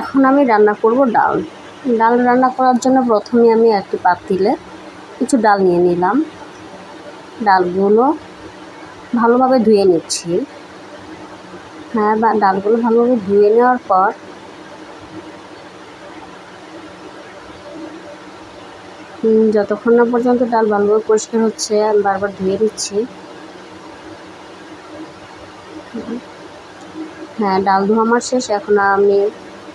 এখন আমি রান্না করব ডাল। ডাল রান্না করার জন্য প্রথমে আমি একটি পাতিলে কিছু ডাল নিয়ে নিলাম। ডালগুলো ভালোভাবে ধুয়ে নিচ্ছি। হ্যাঁ বা ডালগুলো ভালোভাবে ধুয়ে নেওয়ার পর যতক্ষণ না পর্যন্ত ডাল ভালোভাবে পরিষ্কার হচ্ছে, আমি বারবার ধুয়ে দিচ্ছি হ্যাঁ ডাল ধোয়া আমার শেষ। এখন আমি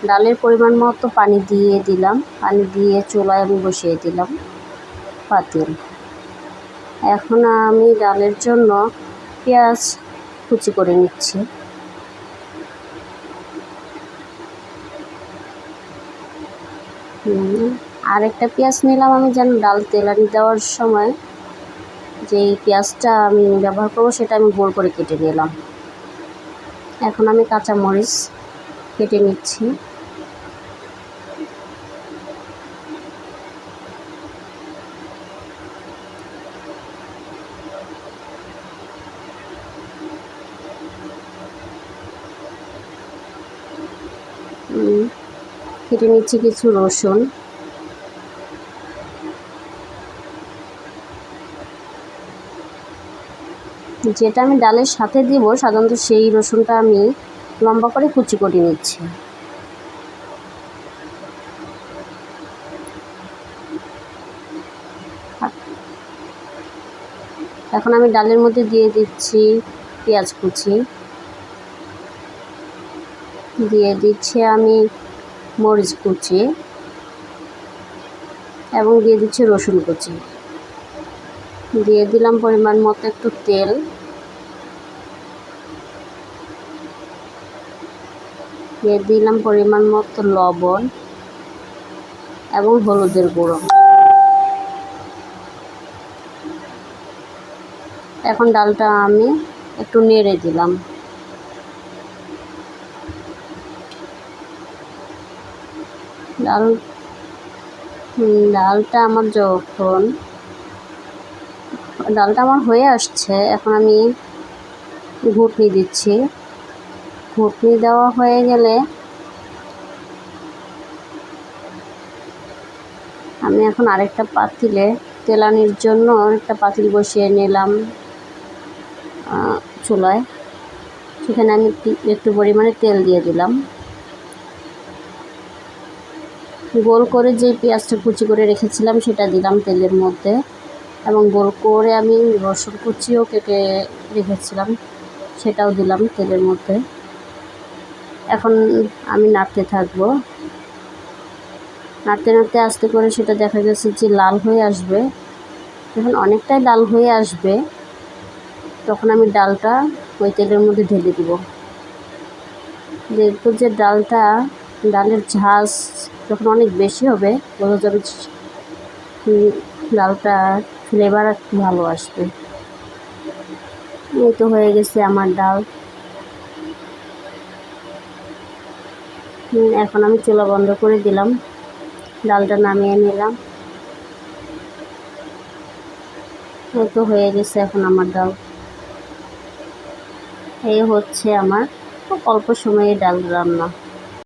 ডালের পরিমাণ মতো পানি দিয়ে দিলাম। পানি দিয়ে চুলায় আমি বসিয়ে দিলাম পাতিল। এখন আমি ডালের জন্য পেঁয়াজ কুচি করে নিচ্ছি। আর একটা পেঁয়াজ নিলাম আমি যেন ডাল তেলানি দেওয়ার সময় যে পেঁয়াজটা আমি ব্যবহার করব সেটা আমি গোল করে কেটে নিলাম। এখন আমি কাঁচামরিচ কেটে নিচ্ছি। কেটে নিচ্ছি কিছু রসুন। যেটা আমি ডালের সাথে দিব, সাধারণত সেই রসুনটা আমি লম্বা করে কুচি করে নিচ্ছি। এখন আমি ডালের মধ্যে দিয়ে দিচ্ছি পেঁয়াজ কুচি। দিয়ে দিচ্ছি আমি মরিচ কুচি এবং দিয়ে দিচ্ছি রসুন কুচি। দিয়ে দিলাম পরিমাণ মতো একটু তেল। দিয়ে দিলাম পরিমাণ মতো লবণ এবং হলুদের গুঁড়ো। এখন ডালটা আমি একটু নেড়ে দিলাম। ডাল ডালটা আমার যখন, ডালটা আমার হয়ে আসছে, এখন আমি ঘুটনি দিচ্ছি। ঘুটনি দেওয়া হয়ে গেলে আমি এখন আরেকটা পাতিলে, তেলানির জন্য একটা পাতিল বসিয়ে নিলাম চুলায়। সেখানে আমি একটু পরিমাণে তেল দিয়ে দিলাম। গোল করে যে পেঁয়াজটা কুচি করে রেখেছিলাম, সেটা দিলাম তেলের মধ্যে। এবং গোল করে আমি রসুন কুচিও কেটে রেখেছিলাম, সেটাও দিলাম তেলের মধ্যে। এখন আমি নাড়তে থাকব। নাড়তে নাড়তে আস্তে করে সেটা দেখা গেছে যে লাল হয়ে আসবে। যখন অনেকটাই লাল হয়ে আসবে, তখন আমি ডালটা ওই তেলের মধ্যে ঢেলে দিব। দেখব যে ডালটা ডালের ঝাঁজ যখন অনেক বেশি হবে বোঝা যাবে ডালটা ফ্লেভার একটু ভালো আসবে। এই তো হয়ে গেছে আমার ডাল। এখন আমি চুলা বন্ধ করে দিলাম। ডালটা নামিয়ে নিলাম। এই তো হয়ে গেছে এখন আমার ডাল। এই হচ্ছে আমার অল্প সময়ে ডাল রান্না।